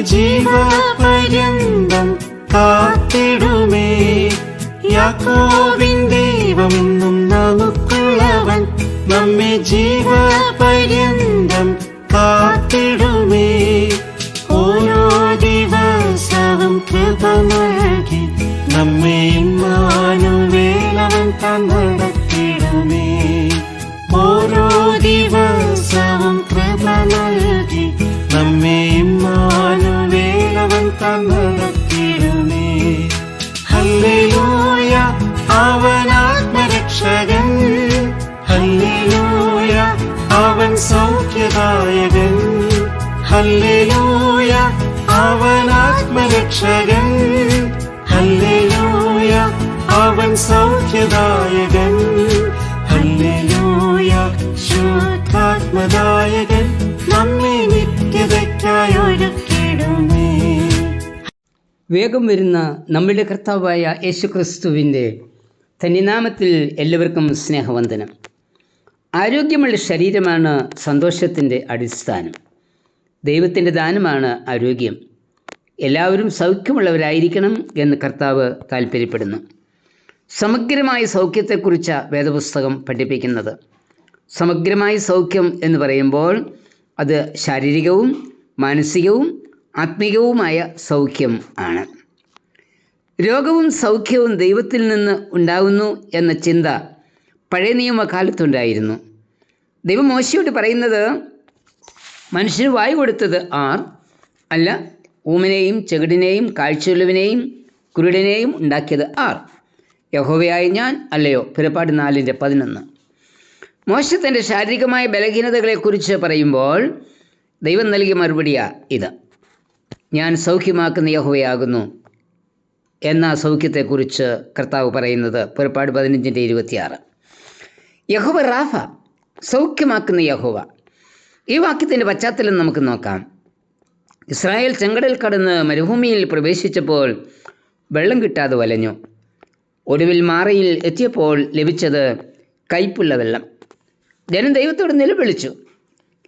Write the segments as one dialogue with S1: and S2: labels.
S1: ജീവപര്യന്തം കാത്തിടുമേ. യാക്കോവിൻ ദൈവമെന്നും നമുക്കുള്ളവൻ നമ്മെ ജീവപര്യന്തം കാത്തിടുമേ. ഓരോ ദിവസവും കൃപ നൽകി നമ്മെ മാനുവേലവൻ തന്നടത്തിടുമേ ഓരോ ദിവസവും കൃപ നൽകി നമ്മെ മാനുവേലവൻ തന്നടത്തിടുമേ അവൻ സൗഖ്യദായകൻ. അവൻ ആത്മരക്ഷകൻ
S2: വേഗം വരുന്ന നമ്മുടെ കർത്താവായ യേശുക്രിസ്തുവിന്റെ തന്നിനാമത്തിൽ എല്ലാവർക്കും സ്നേഹവന്ദനം. ആരോഗ്യമുള്ള ശരീരമാണ് സന്തോഷത്തിന്റെ അടിസ്ഥാനം. ദൈവത്തിന്റെ ദാനമാണ് ആരോഗ്യം. എല്ലാവരും സൗഖ്യമുള്ളവരായിരിക്കണം എന്ന് കർത്താവ് താല്പര്യപ്പെടുന്നു സമഗ്രമായ സൗഖ്യത്തെക്കുറിച്ച് വേദപുസ്തകം പഠിപ്പിക്കുന്നത്. സമഗ്രമായ സൗഖ്യം എന്ന് പറയുമ്പോൾ അത് ശാരീരികവും മാനസികവും ആത്മീകവുമായ സൗഖ്യം ആണ്. രോഗവും സൗഖ്യവും ദൈവത്തിൽ നിന്ന് ഉണ്ടാകുന്നു എന്ന ചിന്ത പഴയ നിയമകാലത്തുണ്ടായിരുന്നു. ദൈവം മോശയോട് പറയുന്നത് മനുഷ്യന് വായു കൊടുത്തത് ആർ അല്ല ഊമനെയും ചെകിടിനെയും കാഴ്ചയുള്ളവനെയും കുരുടനെയും ഉണ്ടാക്കിയത് ആർ. യഹോവയായ ഞാൻ അല്ലയോ? പിറപ്പാട് നാലിന്റെ പതിനൊന്ന്. മോശ തന്റെ ശാരീരികമായ ബലഹീനതകളെക്കുറിച്ച് പറയുമ്പോൾ ദൈവം നൽകിയ മറുപടിയാണ് ഇത്. ഞാൻ സൗഖ്യമാക്കുന്ന യഹോവയാകുന്നു എന്ന സൗഖ്യത്തെക്കുറിച്ച് കർത്താവ് പറയുന്നത് പുറപ്പാട് പതിനഞ്ചിന്റെ ഇരുപത്തിയാറ്. യഹോവ റാഫ സൗഖ്യമാക്കുന്ന യഹോവ. ഈ വാക്യത്തിന്റെ പശ്ചാത്തലം നമുക്ക് നോക്കാം. ഇസ്രായേൽ ചെങ്കടൽ കടന്ന് മരുഭൂമിയിൽ പ്രവേശിച്ചപ്പോൾ വെള്ളം കിട്ടാതെ വലഞ്ഞു. ഒടുവിൽ മാറയിൽ എത്തിയപ്പോൾ ലഭിച്ചത് കയ്പുള്ള വെള്ളം. ജനം ദൈവത്തോട് നിലവിളിച്ചു.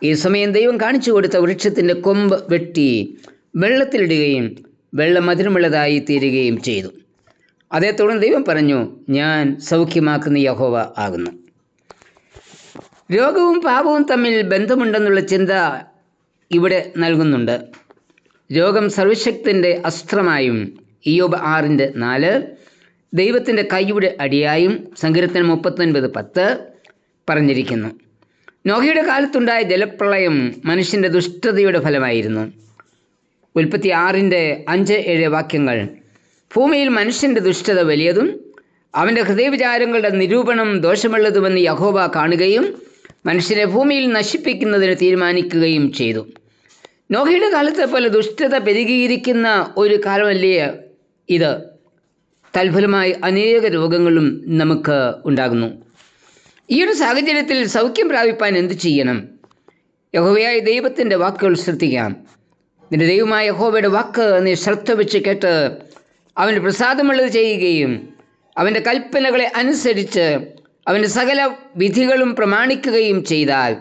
S2: ഈ സമയം ദൈവം കാണിച്ചു കൊടുത്ത വൃക്ഷത്തിന്റെ കൊമ്പ് വെട്ടി വെള്ളത്തിലിടുകയും വെള്ളം മധുരമുള്ളതായി തീരുകയും ചെയ്തു. അതേ തുടർന്ന് ദൈവം പറഞ്ഞു ഞാൻ സൗഖ്യമാക്കുന്ന യഹോവ ആകുന്നു. രോഗവും പാപവും തമ്മിൽ ബന്ധമുണ്ടെന്നുള്ള ചിന്ത ഇവിടെ നൽകുന്നുണ്ട്. രോഗം സർവശക്തിന്റെ അസ്ത്രമായും ഇയോബ് ആറിന്റെ നാല് ദൈവത്തിന്റെ കൈയുടെ അടിയായും സങ്കീർത്തനം മുപ്പത്തൊൻപത് പത്ത് പറഞ്ഞിരിക്കുന്നു. നോഹയുടെ കാലത്തുണ്ടായ ജലപ്രളയം മനുഷ്യന്റെ ദുഷ്ടതയുടെ ഫലമായിരുന്നു. ഉൽപ്പത്തി ആറിന്റെ അഞ്ച് ഏഴ് വാക്യങ്ങൾ. ഭൂമിയിൽ മനുഷ്യന്റെ ദുഷ്ടത വലിയതും അവന്റെ ഹൃദയവിചാരങ്ങളുടെ നിരൂപണം ദോഷമുള്ളതുമെന്ന് യഹോബ കാണുകയും മനുഷ്യനെ ഭൂമിയിൽ നശിപ്പിക്കുന്നതിന് തീരുമാനിക്കുകയും ചെയ്തു. നോഹയുടെ കാലത്തെ പോലെ ദുഷ്ടത പെരുകിയിരിക്കുന്ന ഒരു കാലമല്ലേ ഇത്? തൽഫലമായി അനേക രോഗങ്ങളും നമുക്ക് ഉണ്ടാകുന്നു. ഈ ഒരു സാഹചര്യത്തിൽ സൗഖ്യം പ്രാപിപ്പാൻ എന്തു ചെയ്യണം? യഹോവയായ ദൈവത്തിന്റെ വാക്കുകൾ ശ്രദ്ധിക്കാം. നിന്റെ ദൈവമായ യഹോവയുടെ വാക്ക് നീ ശ്രദ്ധ വെച്ച് കേട്ട് അവന്റെ പ്രസാദമുള്ളത് ചെയ്യുകയും അവന്റെ കൽപ്പനകളെ അനുസരിച്ച് അവന്റെ സകല വിധികളും പ്രമാണിക്കുകയും ചെയ്താൽ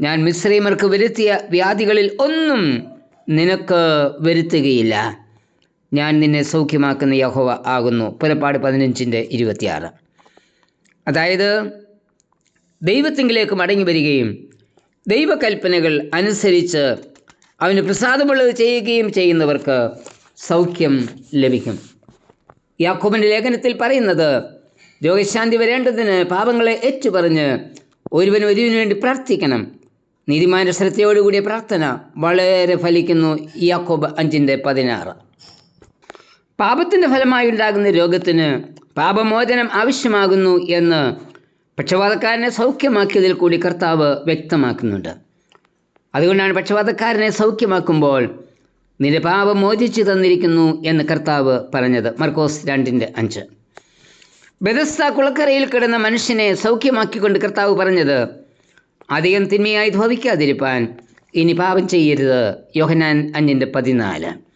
S2: ഞാൻ മിശ്രീമർക്ക് വരുത്തിയ വ്യാധികളിൽ ഒന്നും നിനക്ക് വരുത്തുകയില്ല. ഞാൻ നിന്നെ സൗഖ്യമാക്കുന്ന യഹോവ ആകുന്നു. പുലപ്പാട് പതിനഞ്ചിന്റെ ഇരുപത്തിയാറ്. അതായത് ദൈവത്തിങ്കിലേക്ക് മടങ്ങി വരികയും ദൈവകൽപ്പനകൾ അനുസരിച്ച് അവന് പ്രസാദമുള്ളത് ചെയ്യുകയും ചെയ്യുന്നവർക്ക് സൗഖ്യം ലഭിക്കും. യാക്കോബിന്റെ ലേഖനത്തിൽ പറയുന്നത് രോഗശാന്തി വരേണ്ടതിന് പാപങ്ങളെ ഏറ്റുപറഞ്ഞ് ഒരുവൻ ഒരുവിനു വേണ്ടി പ്രാർത്ഥിക്കണം. നീതിമാന്റെ ശ്രദ്ധയോടുകൂടിയ പ്രാർത്ഥന വളരെ ഫലിക്കുന്നു യാക്കോബ് അഞ്ചിന്റെ പതിനാറ്. പാപത്തിന്റെ ഫലമായി ഉണ്ടാകുന്ന രോഗത്തിന് പാപമോചനം ആവശ്യമാകുന്നു എന്ന് പക്ഷപാതക്കാരനെ സൗഖ്യമാക്കിയതിൽ കൂടി കർത്താവ് വ്യക്തമാക്കുന്നുണ്ട്. അതുകൊണ്ടാണ് പക്ഷപാതക്കാരനെ സൗഖ്യമാക്കുമ്പോൾ നിന്റെ പാപം മോചിച്ചു തന്നിരിക്കുന്നു എന്ന് കർത്താവ് പറഞ്ഞത്. മർക്കോസ് രണ്ടിന്റെ അഞ്ച്. ബെദസ്ത കുളക്കരയിൽ കിടന്ന മനുഷ്യനെ സൗഖ്യമാക്കിക്കൊണ്ട് കർത്താവ് പറഞ്ഞത് അധികം തിന്മയായി ഭവിക്കാതിരിപ്പാൻ ഇനി പാപം ചെയ്യരുത്. യോഹനാൻ അഞ്ഞിന്റെ പതിനാല്.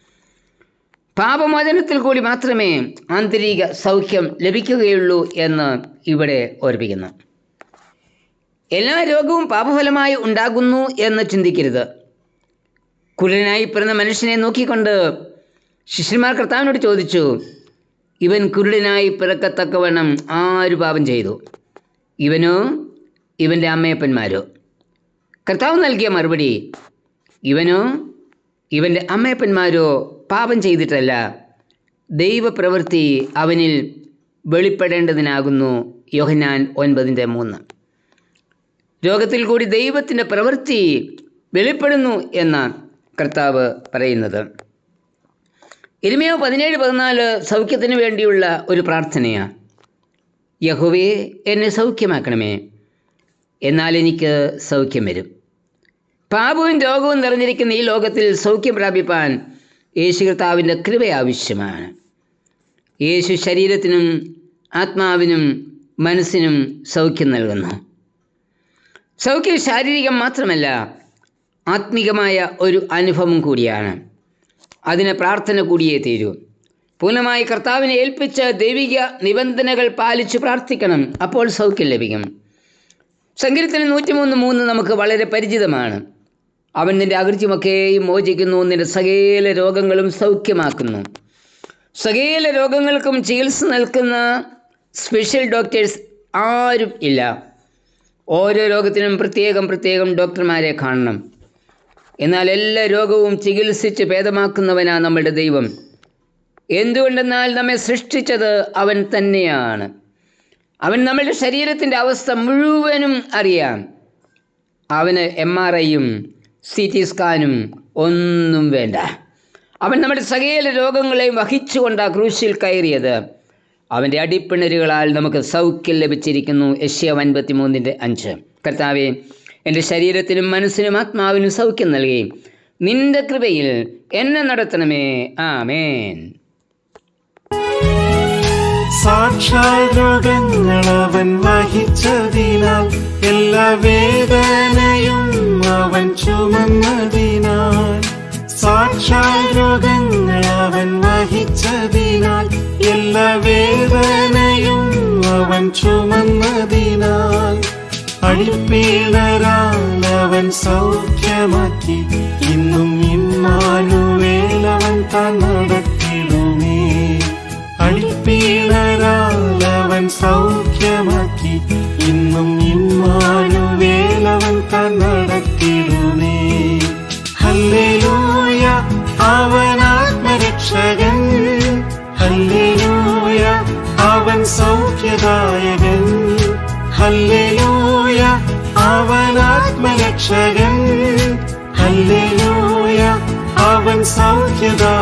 S2: പാപമോചനത്തിൽ കൂടി മാത്രമേ ആന്തരിക സൗഖ്യം ലഭിക്കുകയുള്ളൂ എന്ന് ഇവിടെ ഓർപ്പിക്കുന്നു എല്ലാ രോഗവും പാപഫലമായി ഉണ്ടാകുന്നു എന്ന് ചിന്തിക്കരുത്. കുരുടനായി പിറന്ന മനുഷ്യനെ നോക്കിക്കൊണ്ട് ശിഷ്യന്മാർ കർത്താവിനോട് ചോദിച്ചു ഇവൻ കുരുടനായി പിറക്കത്തക്കവണ്ണം ആരു പാപം ചെയ്തു? ഇവനോ? ഇവന്റെ അമ്മയപ്പന്മാരോ? കർത്താവ് നൽകിയ മറുപടി ഇവനോ? ഇവന്റെ അമ്മയപ്പന്മാരോ പാപം ചെയ്തിട്ടല്ല. ദൈവപ്രവൃത്തി അവനിൽ വെളിപ്പെടേണ്ടതിനാകുന്നു. യോഹനാൻ ഒൻപതിന്റെ മൂന്ന്. രോഗത്തിൽ കൂടി ദൈവത്തിന്റെ പ്രവൃത്തി വെളിപ്പെടുന്നു എന്ന കർത്താവ് പറയുന്നത്. ഇരുമയോ പതിനേഴ് പതിനാല് സൗഖ്യത്തിന് വേണ്ടിയുള്ള ഒരു പ്രാർത്ഥനയാണ് യഹോവേ എന്നെ സൗഖ്യമാക്കണമേ. എന്നാൽ എനിക്ക് സൗഖ്യം വരും. പാപവും രോഗവും നിറഞ്ഞിരിക്കുന്ന ഈ ലോകത്തിൽ സൗഖ്യം പ്രാപിപ്പാൻ യേശു കർത്താവിന്റെ കൃപ ആവശ്യമാണ്. യേശു ശരീരത്തിനും ആത്മാവിനും മനസ്സിനും സൗഖ്യം നൽകുന്നു. സൗഖ്യം ശാരീരികം മാത്രമല്ല ആത്മീകമായ ഒരു അനുഭവം കൂടിയാണ്. അതിന് പ്രാർത്ഥന കൂടിയേ തീരൂ. പൂർണമായി കർത്താവിനെ ഏൽപ്പിച്ച് ദൈവിക നിബന്ധനകൾ പാലിച്ച് പ്രാർത്ഥിക്കണം അപ്പോൾ സൗഖ്യം ലഭിക്കും. സങ്കീർത്തനം നൂറ്റിമൂന്ന് മൂന്ന് നമുക്ക് വളരെ പരിചിതമാണ്. അവൻ നിന്റെ അകൃത്യമൊക്കെയും മോചിക്കുന്നു നിന്റെ സകേല രോഗങ്ങളും സൗഖ്യമാക്കുന്നു. സകേല രോഗങ്ങൾക്കും ചികിത്സ നൽകുന്ന സ്പെഷ്യൽ ഡോക്ടേഴ്സ് ആരും ഇല്ല. ഓരോ രോഗത്തിനും പ്രത്യേകം പ്രത്യേകം ഡോക്ടർമാരെ കാണണം. എന്നാൽ എല്ലാ രോഗവും ചികിത്സിച്ച് ഭേദമാക്കുന്നവനാണ് നമ്മളുടെ ദൈവം. എന്തുകൊണ്ടെന്നാൽ നമ്മെ സൃഷ്ടിച്ചത് അവൻ തന്നെയാണ്. അവൻ നമ്മളുടെ ശരീരത്തിന്റെ അവസ്ഥ മുഴുവനും അറിയാം. അവന് എം ആർ ഐയും സി ടി സ്കാനും ഒന്നും വേണ്ട. അവൻ നമ്മുടെ സകല രോഗങ്ങളെയും വഹിച്ചുകൊണ്ടാണ് ക്രൂശിൽ കയറിയത്. അവന്റെ അടിപ്പിണരുകളാൽ നമുക്ക് സൗഖ്യം ലഭിച്ചിരിക്കുന്നു. യശ്യ ഒൻപത്തി മൂന്നിന്റെ അഞ്ച്. കർത്താവെ എന്റെ ശരീരത്തിനും മനസ്സിനും ആത്മാവിനും സൗഖ്യം നൽകി. നിന്റെ കൃപയിൽ എന്നെ നടത്തണമേ. ആമേൻ.
S1: സാക്ഷാൽ അവൻ വഹിച്ചതിനാൽ എല്ലാ വേദനയും അവൻ ചുമന്നതിനാൽ. സാക്ഷാൽ അവൻ വഹിച്ചതിനാൽ എല്ലാ വേദനയും അവൻ ചുമന്നതിനാൽ അഴിപ്പീണരാൽ അവൻ സൗഖ്യമാക്കി. ഇന്നും ഇമ്മാനുവേലവൻ താൻ നടത്തിടുമേ അടിപ്പീണരാൽ അവൻ സൗഖ്യമാക്കി. ഇന്നും ഇമ്മാനുവേലവൻ താൻ നടത്തിടുമേ ഹല്ലേലൂയ അവൻ ആത്മരക്ഷകൻ. സൗഖ്യദായകൻ ഹല്ലേലൂയ അവൻ ആത്മരക്ഷകൻ ഹല്ലേലൂയ അവൻ സൗഖ്യദായകൻ